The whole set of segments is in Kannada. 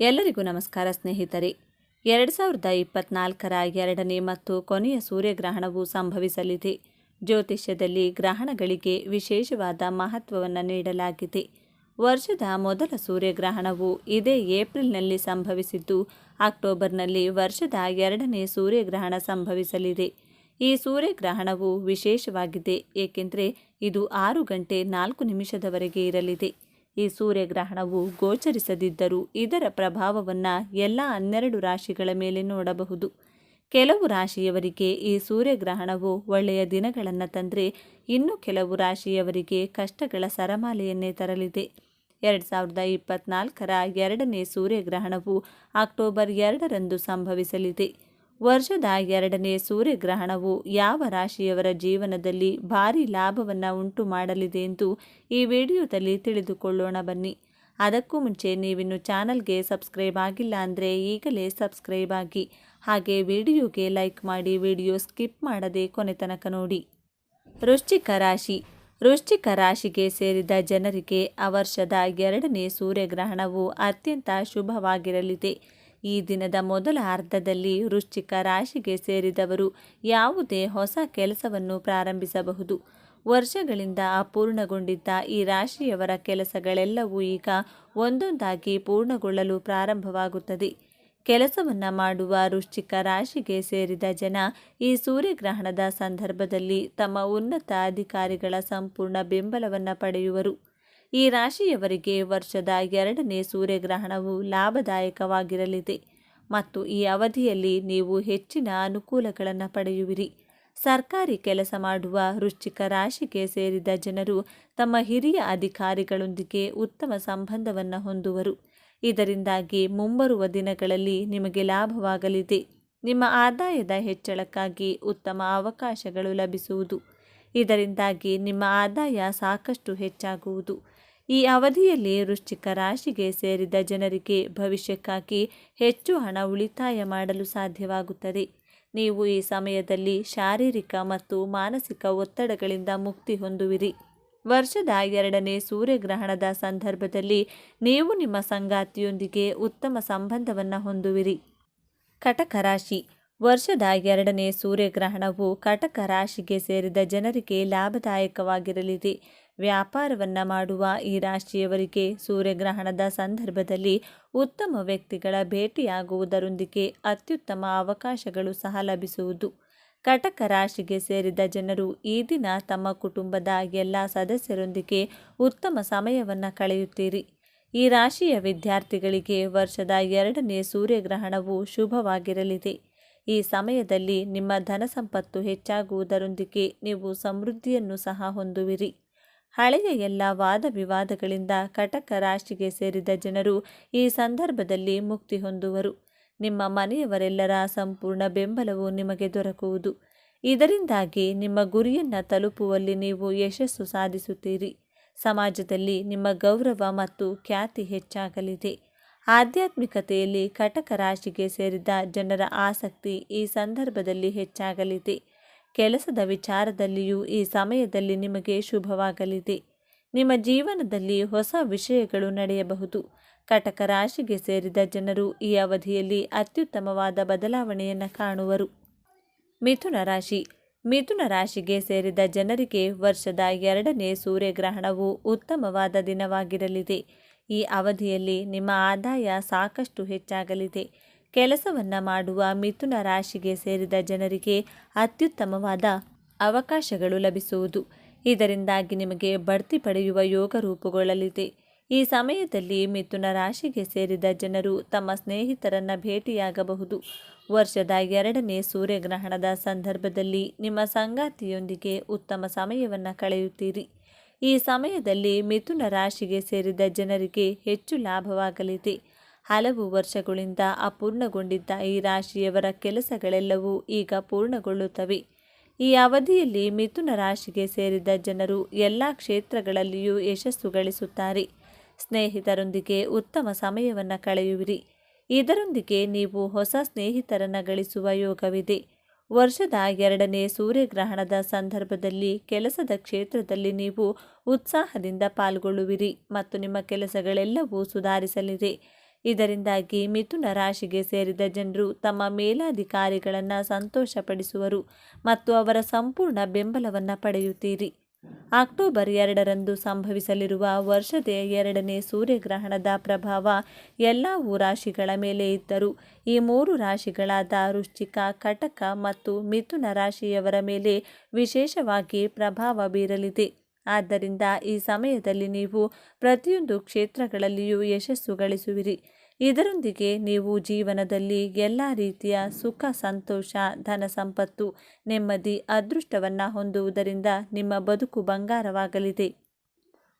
ಎಲ್ಲರಿಗೂ ನಮಸ್ಕಾರ ಸ್ನೇಹಿತರೆ. ಎರಡು ಸಾವಿರದ ಇಪ್ಪತ್ನಾಲ್ಕರ ಎರಡನೇ ಮತ್ತು ಕೊನೆಯ ಸೂರ್ಯಗ್ರಹಣವು ಸಂಭವಿಸಲಿದೆ. ಜ್ಯೋತಿಷ್ಯದಲ್ಲಿ ಗ್ರಹಣಗಳಿಗೆ ವಿಶೇಷವಾದ ಮಹತ್ವವನ್ನು ನೀಡಲಾಗಿದೆ. ವರ್ಷದ ಮೊದಲ ಸೂರ್ಯಗ್ರಹಣವು ಇದೇ ಏಪ್ರಿಲ್ನಲ್ಲಿ ಸಂಭವಿಸಿದ್ದು, ಅಕ್ಟೋಬರ್ನಲ್ಲಿ ವರ್ಷದ ಎರಡನೇ ಸೂರ್ಯಗ್ರಹಣ ಸಂಭವಿಸಲಿದೆ. ಈ ಸೂರ್ಯಗ್ರಹಣವು ವಿಶೇಷವಾಗಿದೆ, ಏಕೆಂದರೆ ಇದು ಆರು ಗಂಟೆ ನಾಲ್ಕು ನಿಮಿಷದವರೆಗೆ ಇರಲಿದೆ. ಈ ಸೂರ್ಯಗ್ರಹಣವು ಗೋಚರಿಸದಿದ್ದರೂ ಇದರ ಪ್ರಭಾವವನ್ನು ಎಲ್ಲ ಹನ್ನೆರಡು ರಾಶಿಗಳ ಮೇಲೆ ನೋಡಬಹುದು. ಕೆಲವು ರಾಶಿಯವರಿಗೆ ಈ ಸೂರ್ಯಗ್ರಹಣವು ಒಳ್ಳೆಯ ದಿನಗಳನ್ನು ತಂದರೆ ಇನ್ನು ಕೆಲವು ರಾಶಿಯವರಿಗೆ ಕಷ್ಟಗಳ ಸರಮಾಲೆಯನ್ನೇ ತರಲಿದೆ. ಎರಡು ಸಾವಿರದ ಇಪ್ಪತ್ನಾಲ್ಕರ ಎರಡನೇ ಸೂರ್ಯಗ್ರಹಣವು ಅಕ್ಟೋಬರ್ ಎರಡರಂದು ಸಂಭವಿಸಲಿದೆ. ವರ್ಷದ ಎರಡನೇ ಸೂರ್ಯಗ್ರಹಣವು ಯಾವ ರಾಶಿಯವರ ಜೀವನದಲ್ಲಿ ಭಾರಿ ಲಾಭವನ್ನು ಉಂಟು ಮಾಡಲಿದೆ ಎಂದು ಈ ವಿಡಿಯೋದಲ್ಲಿ ತಿಳಿದುಕೊಳ್ಳೋಣ ಬನ್ನಿ. ಅದಕ್ಕೂ ಮುಂಚೆ ನೀವಿನ್ನು ಚಾನಲ್ಗೆ ಸಬ್ಸ್ಕ್ರೈಬ್ ಆಗಿಲ್ಲ ಅಂದರೆ ಈಗಲೇ ಸಬ್ಸ್ಕ್ರೈಬ್ ಆಗಿ, ಹಾಗೆ ವಿಡಿಯೋಗೆ ಲೈಕ್ ಮಾಡಿ ವಿಡಿಯೋ ಸ್ಕಿಪ್ ಮಾಡದೆ ಕೊನೆ ತನಕ ನೋಡಿ. ವೃಶ್ಚಿಕ ರಾಶಿ. ವೃಶ್ಚಿಕ ರಾಶಿಗೆ ಸೇರಿದ ಜನರಿಗೆ ಆ ವರ್ಷದ ಎರಡನೇ ಸೂರ್ಯಗ್ರಹಣವು ಅತ್ಯಂತ ಶುಭವಾಗಿರಲಿದೆ. ಈ ದಿನದ ಮೊದಲ ಅರ್ಧದಲ್ಲಿ ವೃಶ್ಚಿಕ ರಾಶಿಗೆ ಸೇರಿದವರು ಯಾವುದೇ ಹೊಸ ಕೆಲಸವನ್ನು ಪ್ರಾರಂಭಿಸಬಹುದು. ವರ್ಷಗಳಿಂದ ಅಪೂರ್ಣಗೊಂಡಿದ್ದ ಈ ರಾಶಿಯವರ ಕೆಲಸಗಳೆಲ್ಲವೂ ಈಗ ಒಂದೊಂದಾಗಿ ಪೂರ್ಣಗೊಳ್ಳಲು ಪ್ರಾರಂಭವಾಗುತ್ತದೆ. ಕೆಲಸವನ್ನು ಮಾಡುವ ವೃಶ್ಚಿಕ ರಾಶಿಗೆ ಸೇರಿದ ಜನ ಈ ಸೂರ್ಯಗ್ರಹಣದ ಸಂದರ್ಭದಲ್ಲಿ ತಮ್ಮ ಉನ್ನತ ಅಧಿಕಾರಿಗಳ ಸಂಪೂರ್ಣ ಬೆಂಬಲವನ್ನು ಪಡೆಯುವರು. ಈ ರಾಶಿಯವರಿಗೆ ವರ್ಷದ ಎರಡನೇ ಸೂರ್ಯಗ್ರಹಣವು ಲಾಭದಾಯಕವಾಗಿರಲಿದೆ. ಮತ್ತು ಈ ಅವಧಿಯಲ್ಲಿ ನೀವು ಹೆಚ್ಚಿನ ಅನುಕೂಲಗಳನ್ನು ಪಡೆಯುವಿರಿ. ಸರ್ಕಾರಿ ಕೆಲಸ ಮಾಡುವ ರುಚಿಕ ರಾಶಿಗೆ ಸೇರಿದ ಜನರು ತಮ್ಮ ಹಿರಿಯ ಅಧಿಕಾರಿಗಳೊಂದಿಗೆ ಉತ್ತಮ ಸಂಬಂಧವನ್ನು ಹೊಂದುವರು. ಇದರಿಂದಾಗಿ ಮುಂಬರುವ ದಿನಗಳಲ್ಲಿ ನಿಮಗೆ ಲಾಭವಾಗಲಿದೆ. ನಿಮ್ಮ ಆದಾಯದ ಹೆಚ್ಚಳಕ್ಕಾಗಿ ಉತ್ತಮ ಅವಕಾಶಗಳು ಲಭಿಸುವುದು. ಇದರಿಂದಾಗಿ ನಿಮ್ಮ ಆದಾಯ ಸಾಕಷ್ಟು ಹೆಚ್ಚಾಗುವುದು. ಈ ಅವಧಿಯಲ್ಲಿ ವೃಶ್ಚಿಕ ರಾಶಿಗೆ ಸೇರಿದ ಜನರಿಗೆ ಭವಿಷ್ಯಕ್ಕಾಗಿ ಹೆಚ್ಚು ಹಣ ಉಳಿತಾಯ ಮಾಡಲು ಸಾಧ್ಯವಾಗುತ್ತದೆ. ನೀವು ಈ ಸಮಯದಲ್ಲಿ ಶಾರೀರಿಕ ಮತ್ತು ಮಾನಸಿಕ ಒತ್ತಡಗಳಿಂದ ಮುಕ್ತಿ ಹೊಂದುವಿರಿ. ವರ್ಷದ ಎರಡನೇ ಸೂರ್ಯಗ್ರಹಣದ ಸಂದರ್ಭದಲ್ಲಿ ನೀವು ನಿಮ್ಮ ಸಂಗಾತಿಯೊಂದಿಗೆ ಉತ್ತಮ ಸಂಬಂಧವನ್ನು ಹೊಂದುವಿರಿ. ಕಟಕ ರಾಶಿ. ವರ್ಷದ ಎರಡನೇ ಸೂರ್ಯಗ್ರಹಣವು ಕಟಕ ರಾಶಿಗೆ ಸೇರಿದ ಜನರಿಗೆ ಲಾಭದಾಯಕವಾಗಿರಲಿದೆ. ವ್ಯಾಪಾರವನ್ನು ಮಾಡುವ ಈ ರಾಶಿಯವರಿಗೆ ಸೂರ್ಯಗ್ರಹಣದ ಸಂದರ್ಭದಲ್ಲಿ ಉತ್ತಮ ವ್ಯಕ್ತಿಗಳ ಭೇಟಿಯಾಗುವುದರೊಂದಿಗೆ ಅತ್ಯುತ್ತಮ ಅವಕಾಶಗಳು ಸಹ ಲಭಿಸುವುದು. ಕಟಕ ರಾಶಿಗೆ ಸೇರಿದ ಜನರು ಈ ದಿನ ತಮ್ಮ ಕುಟುಂಬದ ಎಲ್ಲ ಸದಸ್ಯರೊಂದಿಗೆ ಉತ್ತಮ ಸಮಯವನ್ನು ಕಳೆಯುತ್ತೀರಿ. ಈ ರಾಶಿಯ ವಿದ್ಯಾರ್ಥಿಗಳಿಗೆ ವರ್ಷದ ಎರಡನೇ ಸೂರ್ಯಗ್ರಹಣವು ಶುಭವಾಗಿರಲಿದೆ. ಈ ಸಮಯದಲ್ಲಿ ನಿಮ್ಮ ಧನ ಸಂಪತ್ತು ಹೆಚ್ಚಾಗುವುದರೊಂದಿಗೆ ನೀವು ಸಮೃದ್ಧಿಯನ್ನು ಸಹ ಹೊಂದುವಿರಿ. ಹಳೆಯ ಎಲ್ಲ ವಾದ ವಿವಾದಗಳಿಂದ ಕಟಕ ರಾಶಿಗೆ ಸೇರಿದ ಜನರು ಈ ಸಂದರ್ಭದಲ್ಲಿ ಮುಕ್ತಿ ಹೊಂದುವರು. ನಿಮ್ಮ ಮನೆಯವರೆಲ್ಲರ ಸಂಪೂರ್ಣ ಬೆಂಬಲವು ನಿಮಗೆ ದೊರಕುವುದು. ಇದರಿಂದಾಗಿ ನಿಮ್ಮ ಗುರಿಯನ್ನು ತಲುಪುವಲ್ಲಿ ನೀವು ಯಶಸ್ಸು ಸಾಧಿಸುತ್ತೀರಿ. ಸಮಾಜದಲ್ಲಿ ನಿಮ್ಮ ಗೌರವ ಮತ್ತು ಖ್ಯಾತಿ ಹೆಚ್ಚಾಗಲಿದೆ. ಆಧ್ಯಾತ್ಮಿಕತೆಯಲ್ಲಿ ಕಟಕ ರಾಶಿಗೆ ಸೇರಿದ ಜನರ ಆಸಕ್ತಿ ಈ ಸಂದರ್ಭದಲ್ಲಿ ಹೆಚ್ಚಾಗಲಿದೆ. ಕೆಲಸದ ವಿಚಾರದಲ್ಲಿಯೂ ಈ ಸಮಯದಲ್ಲಿ ನಿಮಗೆ ಶುಭವಾಗಲಿದೆ. ನಿಮ್ಮ ಜೀವನದಲ್ಲಿ ಹೊಸ ವಿಷಯಗಳು ನಡೆಯಬಹುದು. ಕಟಕ ರಾಶಿಗೆ ಸೇರಿದ ಜನರು ಈ ಅವಧಿಯಲ್ಲಿ ಅತ್ಯುತ್ತಮವಾದ ಬದಲಾವಣೆಯನ್ನು ಕಾಣುವರು. ಮಿಥುನ ರಾಶಿ. ಮಿಥುನ ರಾಶಿಗೆ ಸೇರಿದ ಜನರಿಗೆ ವರ್ಷದ ಎರಡನೇ ಸೂರ್ಯಗ್ರಹಣವು ಉತ್ತಮವಾದ ದಿನವಾಗಿರಲಿದೆ. ಈ ಅವಧಿಯಲ್ಲಿ ನಿಮ್ಮ ಆದಾಯ ಸಾಕಷ್ಟು ಹೆಚ್ಚಾಗಲಿದೆ. ಕೆಲಸವನ್ನು ಮಾಡುವ ಮಿಥುನ ರಾಶಿಗೆ ಸೇರಿದ ಜನರಿಗೆ ಅತ್ಯುತ್ತಮವಾದ ಅವಕಾಶಗಳು ಲಭಿಸುವುದು. ಇದರಿಂದಾಗಿ ನಿಮಗೆ ಬಡ್ತಿ ಪಡೆಯುವ ಯೋಗ ರೂಪುಗೊಳ್ಳಲಿದೆ. ಈ ಸಮಯದಲ್ಲಿ ಮಿಥುನ ರಾಶಿಗೆ ಸೇರಿದ ಜನರು ತಮ್ಮ ಸ್ನೇಹಿತರನ್ನು ಭೇಟಿಯಾಗಬಹುದು. ವರ್ಷದ ಎರಡನೇ ಸೂರ್ಯಗ್ರಹಣದ ಸಂದರ್ಭದಲ್ಲಿ ನಿಮ್ಮ ಸಂಗಾತಿಯೊಂದಿಗೆ ಉತ್ತಮ ಸಮಯವನ್ನು ಕಳೆಯುತ್ತೀರಿ. ಈ ಸಮಯದಲ್ಲಿ ಮಿಥುನ ರಾಶಿಗೆ ಸೇರಿದ ಜನರಿಗೆ ಹೆಚ್ಚು ಲಾಭವಾಗಲಿದೆ. ಹಲವು ವರ್ಷಗಳಿಂದ ಅಪೂರ್ಣಗೊಂಡಿದ್ದ ಈ ರಾಶಿಯವರ ಕೆಲಸಗಳೆಲ್ಲವೂ ಈಗ ಪೂರ್ಣಗೊಳ್ಳುತ್ತವೆ. ಈ ಅವಧಿಯಲ್ಲಿ ಮಿಥುನ ರಾಶಿಗೆ ಸೇರಿದ ಜನರು ಎಲ್ಲ ಕ್ಷೇತ್ರಗಳಲ್ಲಿಯೂ ಯಶಸ್ಸು ಗಳಿಸುತ್ತಾರೆ. ಸ್ನೇಹಿತರೊಂದಿಗೆ ಉತ್ತಮ ಸಮಯವನ್ನು ಕಳೆಯುವಿರಿ. ಇದರೊಂದಿಗೆ ನೀವು ಹೊಸ ಸ್ನೇಹಿತರನ್ನು ಗಳಿಸುವ ಯೋಗವಿದೆ. ವರ್ಷದ ಎರಡನೇ ಸೂರ್ಯಗ್ರಹಣದ ಸಂದರ್ಭದಲ್ಲಿ ಕೆಲಸದ ಕ್ಷೇತ್ರದಲ್ಲಿ ನೀವು ಉತ್ಸಾಹದಿಂದ ಪಾಲ್ಗೊಳ್ಳುವಿರಿ ಮತ್ತು ನಿಮ್ಮ ಕೆಲಸಗಳೆಲ್ಲವೂ ಸುಧಾರಿಸಲಿದೆ. ಇದರಿಂದಾಗಿ ಮಿಥುನ ರಾಶಿಗೆ ಸೇರಿದ ಜನರು ತಮ್ಮ ಮೇಲಾಧಿಕಾರಿಗಳನ್ನು ಸಂತೋಷಪಡಿಸುವರು ಮತ್ತು ಅವರ ಸಂಪೂರ್ಣ ಬೆಂಬಲವನ್ನು ಪಡೆಯುತ್ತೀರಿ. ಅಕ್ಟೋಬರ್ ಎರಡರಂದು ಸಂಭವಿಸಲಿರುವ ವರ್ಷದ ಎರಡನೇ ಸೂರ್ಯಗ್ರಹಣದ ಪ್ರಭಾವ ಎಲ್ಲವೂ ರಾಶಿಗಳ ಮೇಲೆ ಇದ್ದರೂ ಈ ಮೂರು ರಾಶಿಗಳಾದ ವೃಶ್ಚಿಕ, ಕಟಕ ಮತ್ತು ಮಿಥುನ ರಾಶಿಯವರ ಮೇಲೆ ವಿಶೇಷವಾಗಿ ಪ್ರಭಾವ ಬೀರಲಿದೆ. ಆದ್ದರಿಂದ ಈ ಸಮಯದಲ್ಲಿ ನೀವು ಪ್ರತಿಯೊಂದು ಕ್ಷೇತ್ರಗಳಲ್ಲಿಯೂ ಯಶಸ್ಸು ಗಳಿಸುವಿರಿ. ಇದರೊಂದಿಗೆ ನೀವು ಜೀವನದಲ್ಲಿ ಎಲ್ಲ ರೀತಿಯ ಸುಖ, ಸಂತೋಷ, ಧನ ಸಂಪತ್ತು, ನೆಮ್ಮದಿ, ಅದೃಷ್ಟವನ್ನು ಹೊಂದುವುದರಿಂದ ನಿಮ್ಮ ಬದುಕು ಬಂಗಾರವಾಗಲಿದೆ.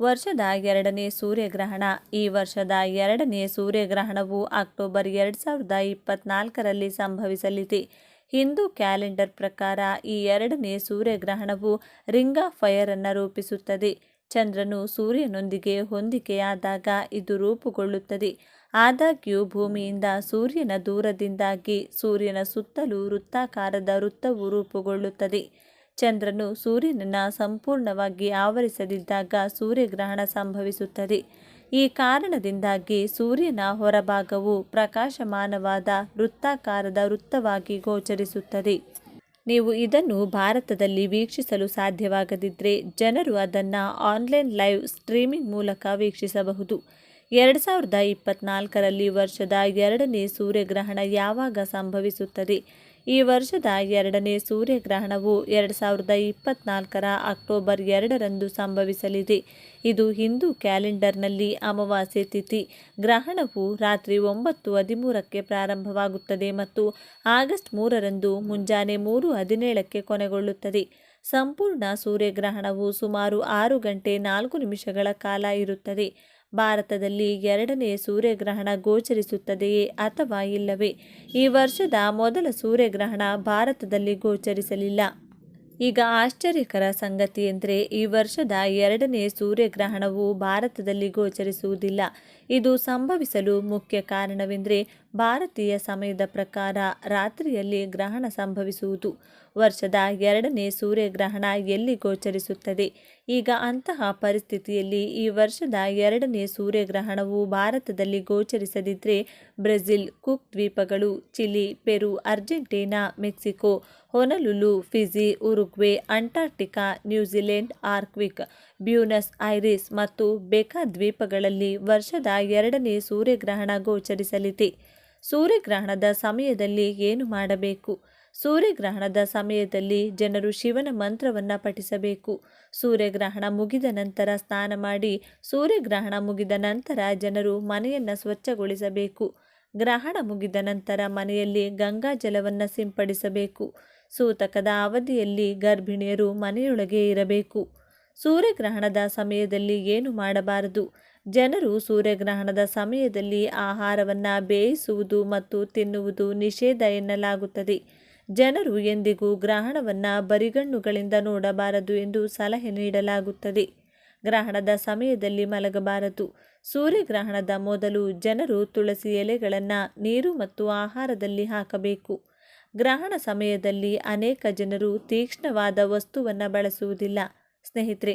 ವರ್ಷದ ಎರಡನೇ ಸೂರ್ಯಗ್ರಹಣ. ಈ ವರ್ಷದ ಎರಡನೇ ಸೂರ್ಯಗ್ರಹಣವು ಅಕ್ಟೋಬರ್ ಎರಡು ಸಾವಿರದ ಇಪ್ಪತ್ನಾಲ್ಕರಲ್ಲಿ ಸಂಭವಿಸಲಿದೆ. ಹಿಂದೂ ಕ್ಯಾಲೆಂಡರ್ ಪ್ರಕಾರ ಈ ಎರಡನೇ ಸೂರ್ಯಗ್ರಹಣವು ರಿಂಗ್ ಫೈರ್ ಅನ್ನು ರೂಪಿಸುತ್ತದೆ. ಚಂದ್ರನು ಸೂರ್ಯನೊಂದಿಗೆ ಹೊಂದಿಕೆಯಾದಾಗ ಇದು ರೂಪುಗೊಳ್ಳುತ್ತದೆ. ಆದಾಗ್ಯೂ ಭೂಮಿಯಿಂದ ಸೂರ್ಯನ ದೂರದಿಂದಾಗಿ ಸೂರ್ಯನ ಸುತ್ತಲೂ ವೃತ್ತಾಕಾರದ ವೃತ್ತವು ರೂಪುಗೊಳ್ಳುತ್ತದೆ. ಚಂದ್ರನು ಸೂರ್ಯನನ್ನು ಸಂಪೂರ್ಣವಾಗಿ ಆವರಿಸದಿದ್ದಾಗ ಸೂರ್ಯಗ್ರಹಣ ಸಂಭವಿಸುತ್ತದೆ. ಈ ಕಾರಣದಿಂದಾಗಿ ಸೂರ್ಯನ ಹೊರಭಾಗವು ಪ್ರಕಾಶಮಾನವಾದ ವೃತ್ತಾಕಾರದ ವೃತ್ತವಾಗಿ ಗೋಚರಿಸುತ್ತದೆ. ನೀವು ಇದನ್ನು ಭಾರತದಲ್ಲಿ ವೀಕ್ಷಿಸಲು ಸಾಧ್ಯವಾಗದಿದ್ದರೆ ಜನರು ಅದನ್ನು ಆನ್ಲೈನ್ ಲೈವ್ ಸ್ಟ್ರೀಮಿಂಗ್ ಮೂಲಕ ವೀಕ್ಷಿಸಬಹುದು. ಎರಡು ಸಾವಿರದ ಇಪ್ಪತ್ನಾಲ್ಕರಲ್ಲಿ ವರ್ಷದ ಎರಡನೇ ಸೂರ್ಯಗ್ರಹಣ ಯಾವಾಗ ಸಂಭವಿಸುತ್ತದೆ? ಈ ವರ್ಷದ ಎರಡನೇ ಸೂರ್ಯಗ್ರಹಣವು ಎರಡು ಸಾವಿರದ ಇಪ್ಪತ್ನಾಲ್ಕರ ಅಕ್ಟೋಬರ್ ಎರಡರಂದು ಸಂಭವಿಸಲಿದೆ. ಇದು ಹಿಂದೂ ಕ್ಯಾಲೆಂಡರ್ನಲ್ಲಿ ಅಮಾವಾಸ್ಯೆ ತಿಥಿ. ಗ್ರಹಣವು ರಾತ್ರಿ ಒಂಬತ್ತು ಹದಿಮೂರಕ್ಕೆ ಪ್ರಾರಂಭವಾಗುತ್ತದೆ ಮತ್ತು ಆಗಸ್ಟ್ ಮೂರರಂದು ಮುಂಜಾನೆ ಮೂರು ಹದಿನೇಳಕ್ಕೆ ಕೊನೆಗೊಳ್ಳುತ್ತದೆ. ಸಂಪೂರ್ಣ ಸೂರ್ಯಗ್ರಹಣವು ಸುಮಾರು ಆರು ಗಂಟೆ ನಾಲ್ಕು ನಿಮಿಷಗಳ ಕಾಲ ಇರುತ್ತದೆ. ಭಾರತದಲ್ಲಿ ಎರಡನೇ ಸೂರ್ಯಗ್ರಹಣ ಗೋಚರಿಸುತ್ತದೆಯೇ ಅಥವಾ ಇಲ್ಲವೇ? ಈ ವರ್ಷದ ಮೊದಲ ಸೂರ್ಯಗ್ರಹಣ ಭಾರತದಲ್ಲಿ ಗೋಚರಿಸಲಿಲ್ಲ. ಈಗ ಆಶ್ಚರ್ಯಕರ ಸಂಗತಿ ಎಂದರೆ, ಈ ವರ್ಷದ ಎರಡನೇ ಸೂರ್ಯಗ್ರಹಣವು ಭಾರತದಲ್ಲಿ ಗೋಚರಿಸುವುದಿಲ್ಲ. ಇದು ಸಂಭವಿಸಲು ಮುಖ್ಯ ಕಾರಣವೆಂದರೆ ಭಾರತೀಯ ಸಮಯದ ಪ್ರಕಾರ ರಾತ್ರಿಯಲ್ಲಿ ಗ್ರಹಣ ಸಂಭವಿಸುವುದು. ವರ್ಷದ ಎರಡನೇ ಸೂರ್ಯಗ್ರಹಣ ಎಲ್ಲಿ ಗೋಚರಿಸುತ್ತದೆ? ಈಗ ಅಂತಹ ಪರಿಸ್ಥಿತಿಯಲ್ಲಿ ಈ ವರ್ಷದ ಎರಡನೇ ಸೂರ್ಯಗ್ರಹಣವು ಭಾರತದಲ್ಲಿ ಗೋಚರಿಸದಿದ್ದರೆ ಬ್ರೆಜಿಲ್, ಕುಕ್ ದ್ವೀಪಗಳು, Chile, Peru, Argentina, Mexico, Honolulu, Fiji, Uruguay Antarctica New Zealand ಆರ್ಕ್ವಿಕ್ Buenos Aires ಮತ್ತು ಬೆಕಾ ದ್ವೀಪಗಳಲ್ಲಿ ವರ್ಷದ ಎರಡನೇ ಸೂರ್ಯಗ್ರಹಣ ಗೋಚರಿಸಲಿದೆ. ಸೂರ್ಯಗ್ರಹಣದ ಸಮಯದಲ್ಲಿ ಏನು ಮಾಡಬೇಕು? ಸೂರ್ಯಗ್ರಹಣದ ಸಮಯದಲ್ಲಿ ಜನರು ಶಿವನ ಮಂತ್ರವನ್ನು ಪಠಿಸಬೇಕು. ಸೂರ್ಯಗ್ರಹಣ ಮುಗಿದ ನಂತರ ಸ್ನಾನ ಮಾಡಿ, ಸೂರ್ಯಗ್ರಹಣ ಮುಗಿದ ನಂತರ ಜನರು ಮನೆಯನ್ನು ಸ್ವಚ್ಛಗೊಳಿಸಬೇಕು. ಗ್ರಹಣ ಮುಗಿದ ನಂತರ ಮನೆಯಲ್ಲಿ ಗಂಗಾ ಜಲವನ್ನು ಸಿಂಪಡಿಸಬೇಕು. ಸೂತಕದ ಅವಧಿಯಲ್ಲಿ ಗರ್ಭಿಣಿಯರು ಮನೆಯೊಳಗೆ ಇರಬೇಕು. ಸೂರ್ಯಗ್ರಹಣದ ಸಮಯದಲ್ಲಿ ಏನು ಮಾಡಬಾರದು? ಜನರು ಸೂರ್ಯಗ್ರಹಣದ ಸಮಯದಲ್ಲಿ ಆಹಾರವನ್ನು ಬೇಯಿಸುವುದು ಮತ್ತು ತಿನ್ನುವುದು ನಿಷೇಧ ಎನ್ನಲಾಗುತ್ತದೆ. ಜನರು ಎಂದಿಗೂ ಗ್ರಹಣವನ್ನು ಬರಿಗಣ್ಣುಗಳಿಂದ ನೋಡಬಾರದು ಎಂದು ಸಲಹೆ ನೀಡಲಾಗುತ್ತದೆ. ಗ್ರಹಣದ ಸಮಯದಲ್ಲಿ ಮಲಗಬಾರದು. ಸೂರ್ಯಗ್ರಹಣದ ಮೊದಲು ಜನರು ತುಳಸಿ ಎಲೆಗಳನ್ನು ನೀರು ಮತ್ತು ಆಹಾರದಲ್ಲಿ ಹಾಕಬೇಕು. ಗ್ರಹಣ ಸಮಯದಲ್ಲಿ ಅನೇಕ ಜನರು ತೀಕ್ಷ್ಣವಾದ ವಸ್ತುವನ್ನು ಬಳಸುವುದಿಲ್ಲ. ಸ್ನೇಹಿತರೆ